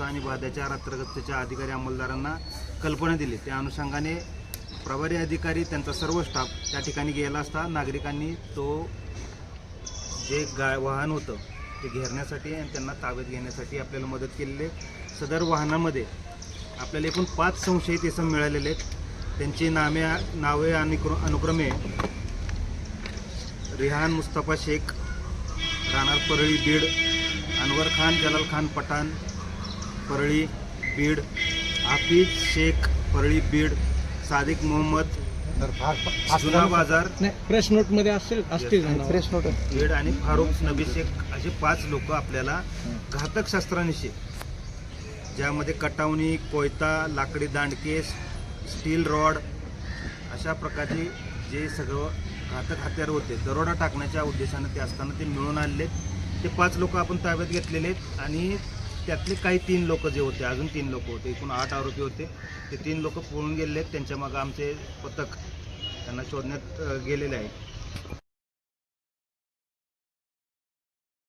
आणि भाद्याच्या रात्रगस्तीच्या अधिकारी अंमलदारांना कल्पना दिली. त्या अनुषंगाने प्रभारी अधिकारी त्यांचा सर्व स्टाफ त्या ठिकाणी गेला असता नागरिकांनी तो जे गा वाहन होतं ते घेरण्यासाठी आणि त्यांना ताब्यात घेण्यासाठी आपल्याला मदत केलेली आहे. सदर वाहनामध्ये आपल्याला एकूण पाच संशयित इसम मिळालेले आहेत. त्यांची नामे नावे अनुक्र अनुक्रमे रिहान मुस्तफा शेख राणार परळी बीड अनवर खान जलाल खान पठाण परळी बीड हाफिज शेख परळी बीड सादिक मोहम्मद जुना बाजार. नाही प्रेस नोटमध्ये असेल असतील नावं. फ्रेश नोट बीड आणि फारुख नबी शेख असे पाच लोक आपल्याला घातक शस्त्रांनिशी ज्यामध्ये कटावणी कोयता लाकडी दांडके स्टील रॉड अशा प्रकारचे जे सगळं घातक हत्यार होते दरोडा टाकण्याच्या उद्देशानं ते असताना ते मिळून आणले. ते पाच लोक आपण ताब्यात घेतलेले आहेत आणि त्यातले काही तीन लोक जे होते अजून तीन लोक होते एकूण आठ आरोपी होते. ते तीन लोक पळून गेलेले आहेत त्यांच्या मागं आमचे पथक त्यांना शोधण्यात गेलेले आहे